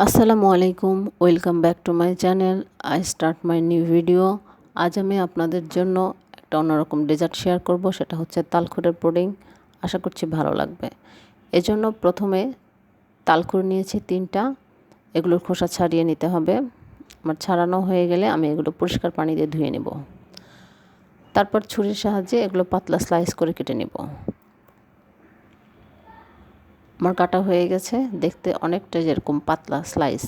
আসসালামু আলাইকুম, welcome back to my channel, I start my new video. আজ আমি আপনাদের জন্য একটা অন্যরকম ডেজার্ট শেয়ার করব, সেটা হচ্ছে তালখুরের পুডিং। আশা করছি ভালো লাগবে। এজন্য প্রথমে তালখুর নিয়েছি তিনটা, এগুলোর খোসা ছাড়িয়ে নিতে হবে। আমার ছাড়ানো হয়ে গেলে আমি এগুলো পরিষ্কার পানি দিয়ে ধুয়ে নেব। তারপর ছুরির সাহায্যে এগুলো পাতলা স্লাইস করে কেটে নেব। আমার কাটা হয়ে গেছে, দেখতে অনেকটা যেরকম পাতলা স্লাইস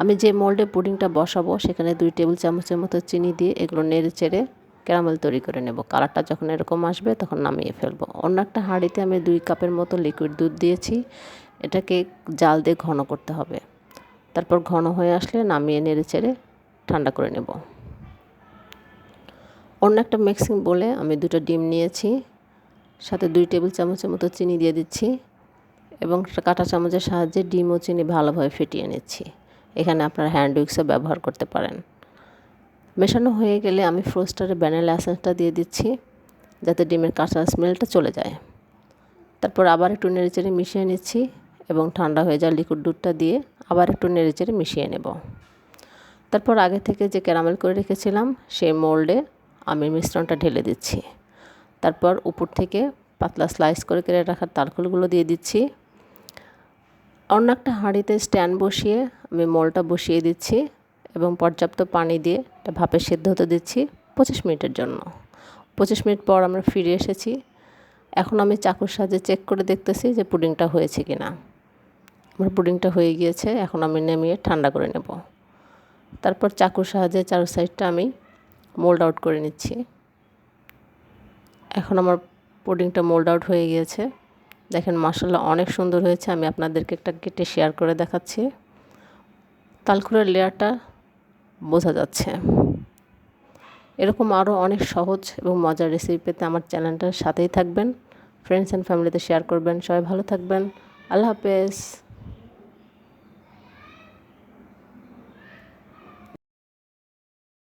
আমি যে মোল্ডে পুডিংটা বসাবো, সেখানে দুই টেবিল চামচের মতো চিনি দিয়ে এগুলো নেড়ে চেড়ে ক্যারামেল তৈরি করে নেব। কালারটা যখন এরকম আসবে, তখন নামিয়ে ফেলব। অন্য একটা হাঁড়িতে আমি দুই কাপের মতো লিকুইড দুধ দিয়েছি। এটাকে জাল দিয়ে ঘন করতে হবে। তারপর ঘন হয়ে আসলে নামিয়ে নেড়ে চেড়ে ঠান্ডা করে নেব। অন্য একটা মিক্সিং বলে আমি দুটো ডিম নিয়েছি, সাথে দুই টেবিল চামচের মতো চিনি দিয়ে দিচ্ছি। এবং কাঁটা চামচের সাহায্যে ডিম ও চিনি ভালোভাবে ফেটিয়ে নিচ্ছি। এখানে আপনার হ্যান্ড উইক্সও ব্যবহার করতে পারেন। মেশানো হয়ে গেলে আমি ফ্রোস্টারে ব্যানেল অ্যাসেন্সটা দিয়ে দিচ্ছি, যাতে ডিমের কাঁচা স্মেলটা চলে যায়। তারপর আবার একটু নেড়েচেড়ে মিশিয়ে নিচ্ছি এবং ঠান্ডা হয়ে যাওয়া লিকুইড দুধটা দিয়ে আবার একটু নেড়েচেড়ে মিশিয়ে নেব। তারপর আগে থেকে যে ক্যারামেল করে রেখেছিলাম, সেই মোল্ডে আমি মিশ্রণটা ঢেলে দিচ্ছি। তারপর উপর থেকে পাতলা স্লাইস করে কেটে রাখার তারকুলগুলো দিয়ে দিচ্ছি। অন্য একটা হাঁড়িতে স্ট্যান্ড বসিয়ে আমি মলটা বসিয়ে দিচ্ছি এবং পর্যাপ্ত পানি দিয়ে এটা ভাপে সেদ্ধ হতে দিচ্ছি পঁচিশ মিনিটের জন্য। পঁচিশ মিনিট পর আমরা ফিরে এসেছি। এখন আমি চাকুর সাহায্যে চেক করে দেখতেছি যে পুডিংটা হয়েছে কি না আমার পুডিংটা হয়ে গিয়েছে, এখন আমি নেমিয়ে ঠান্ডা করে নেব। তারপর চাকুর সাহায্যে চারু সাইডটা আমি মোল্ড আউট করে নিচ্ছি। এখন আমার পুডিংটা মোল্ড আউট হয়ে গিয়েছে। দেখেন মাসাল্লাহ অনেক সুন্দর হয়েছে। আমি আপনাদেরকে একটা কেটে শেয়ার করে দেখাচ্ছি। তালকুড়ের লেয়ারটা বোঝা যাচ্ছে। এরকম আরও অনেক সহজ এবং মজার রেসিপি পেতে আমার চ্যানেলটার সাথেই থাকবেন। ফ্রেন্ডস অ্যান্ড ফ্যামিলিতে শেয়ার করবেন। সবাই ভালো থাকবেন। আল্লাহ হাফেজ।